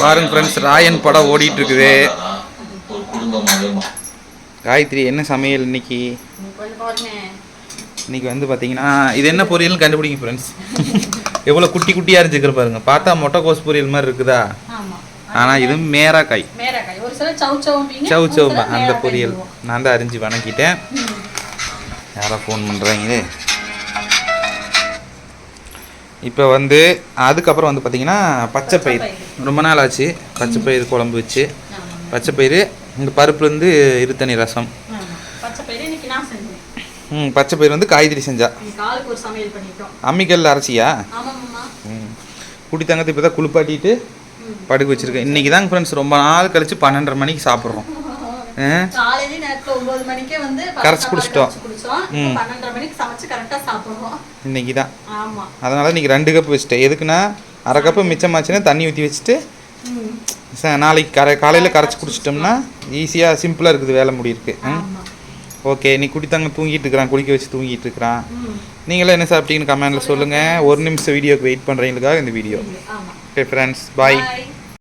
பாருங்க ஃப்ரெண்ட்ஸ் ராயன் படம் ஓடிட்டு இருக்குது காயத்ரி என்ன சமையல் இன்னைக்கு? இன்னைக்கு வந்து பார்த்தீங்கன்னா இது என்ன பொரியல்னு கண்டுபிடிங்க ஃப்ரெண்ட்ஸ் எவ்வளோ குட்டி குட்டியாக இருந்துச்சுக்கிற பாருங்க. பார்த்தா முட்டைக்கோஸ் பொரியல் மாதிரி இருக்குதா? ஆனால் இது மேராக்காய். ஒரு சில சவு சவும்பீங்க சவு ஒரு சவு சிலர் அந்த பொரியல். நான் தான் அரிஞ்சு வணக்கிட்டேன் யாரோ ஃபோன் பண்ணுறாங்க இப்போ வந்து அதுக்கப்புறம் வந்து பார்த்தீங்கன்னா பச்சை பயிர் ரொம்ப நாள் ஆச்சு. பச்சை பயிர் குழம்பு வச்சு. பச்சை பயிர் இந்த பருப்புலேருந்து இருத்தணி ரசம். ம் பச்சை பயிர் வந்து காய்கறி செஞ்சா. அம்மிக்கல் அரைச்சியா? ம். குடி தங்கத்தை இப்போ தான் குளிப்பாட்டிட்டு. படுக்க வச்சுருக்கேன். இன்றைக்கி தாங்க ஃப்ரெண்ட்ஸ் ரொம்ப நாள் கழிச்சு பன்னெண்டரை மணிக்கு சாப்பிட்றோம். காலையில நேரத்துல ஒன்பது மணிக்கே வந்து கரைச்சு குடிச்சிட்டோம். பன்னெண்டரை மணிக்கு சமைச்சு கரெக்டா சாப்பிடுறோம். இன்னைக்கு தான் ஆமா. அதனால் இன்றைக்கி ரெண்டு கப் வச்சுட்டேன். எதுக்குன்னா அரை கப்பு மிச்சமாச்சுன்னா தண்ணி ஊற்றி வச்சுட்டு நாளைக்கு கரை காலையில் கரைச்சி குடிச்சிட்டோம்னா ஈஸியாக சிம்பிளாக இருக்குது வேலை முடியிருக்கு ஓகே நீ குடித்தாங்க தூங்கிட்டு இருக்கிறான். குளிக்க வச்சு தூங்கிட்டு இருக்கிறான். நீங்களும் என்ன சாப்பிட்டீங்கன்னு கமெண்ட்டில் சொல்லுங்கள் ஒரு நிமிஷம் வீடியோக்கு வெயிட் பண்ணுறீங்களுக்காக இந்த வீடியோ ஓகே ஃப்ரெண்ட்ஸ் பாய்.